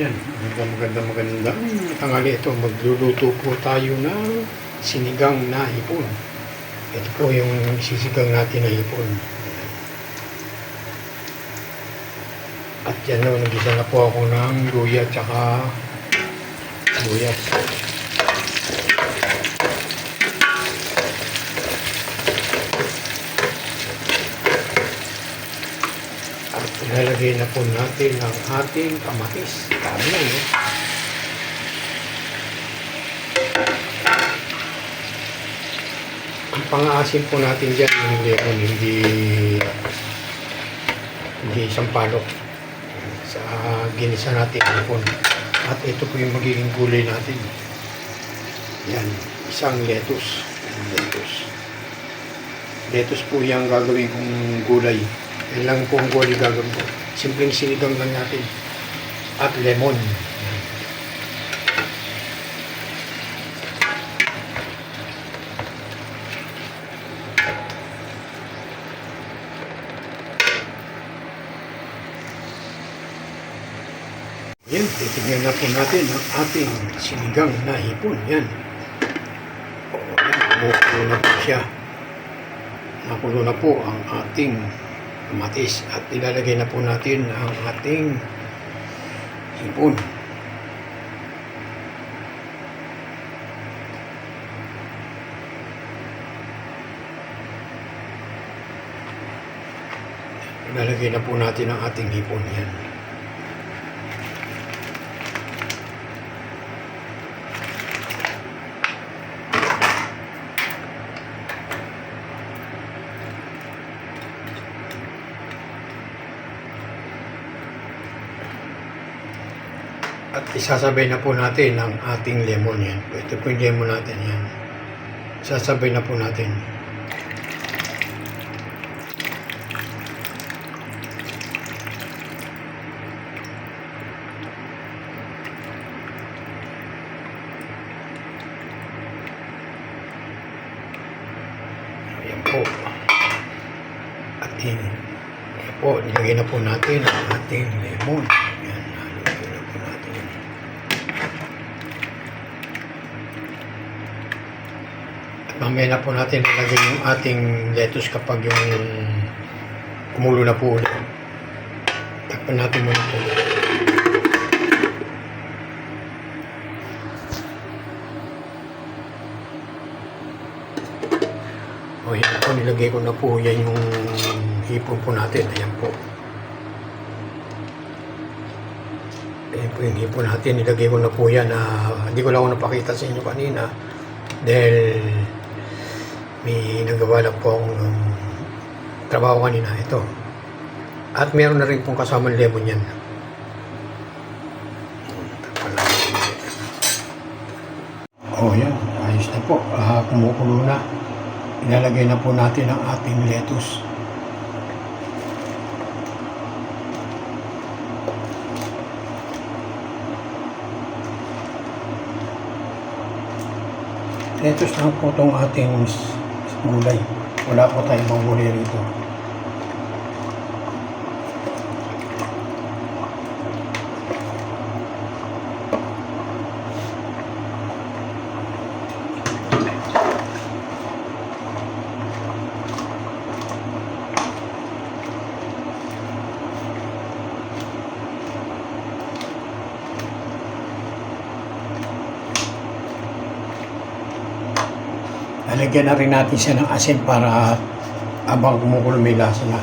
Yan, maganda maganda maganda. Tangali ito, magluluto po tayo ng sinigang na hipon. Ito po yung sisigang natin na hipon. At yan no, nagisa na po ako ng luya at saka luya. At ilalagay na po natin ang ating kamatis. Dami na eh. Ang pang-aasin po natin dyan, yung lemon, hindi hindi sampalok sa ginisa natin hipon. At ito po yung magiging gulay natin. Yan, isang lettuce. Lettuce. Lettuce po yung gagawin kong gulay. Yan lang gulay gagawin ko. Simpleng sinigang lang natin. At lemon. Yan. Titignan na po natin ang ating sinigang na hipon. Yan. O, kumukulo na po siya. Nakulo na po ang ating kamatis at ilalagay na po natin ang ating hipon. Ilalagay na po natin ang ating hipon. Yan. At isasabay na po natin ang ating lemon yan. Ito po yung lemon natin yan. Isasabay na po natin. Ayan po. At yun, ayan po, nilagay na po natin ang ating lemon. Mamaya na po natin nilagay yung ating lettuce kapag yung kumulo na po ulit. Takpan natin muna po. O yan po, nilagay ko na po yan yung hipon po natin. Ayan po. Ayan po yung hipon natin. Nilagay ko na po yan na hindi ko lang napakita sa inyo kanina. Dahil may nagawa lang po akong um, trabaho kanina. Ito. At meron na rin pong kasamang lemon yan. Oh, yan. Ayos na po. Ah, kumukulo na. Ilalagay na po natin ang ating lettuce. Lettuce lang po itong ating gulay. Wala po tayong ibang gulay rito. Lalagyan na rin natin siya ng asin para abang kumukulo may lasa na.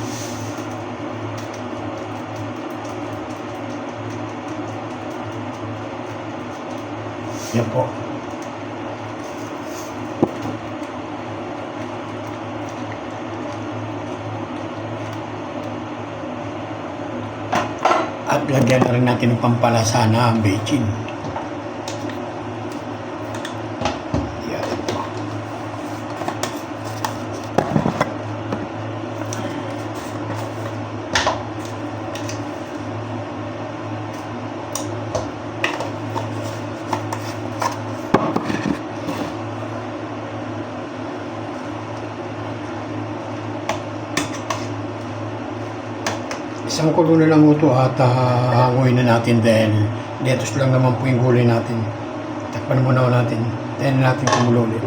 Yan po. At lagyan na rin natin ng pampalasa na bechin. Isang kulo na lang ito at uh, na natin dahil lettuce lang naman po yung gulay natin. Takpan muna natin. Dahil natin kumulo ulit.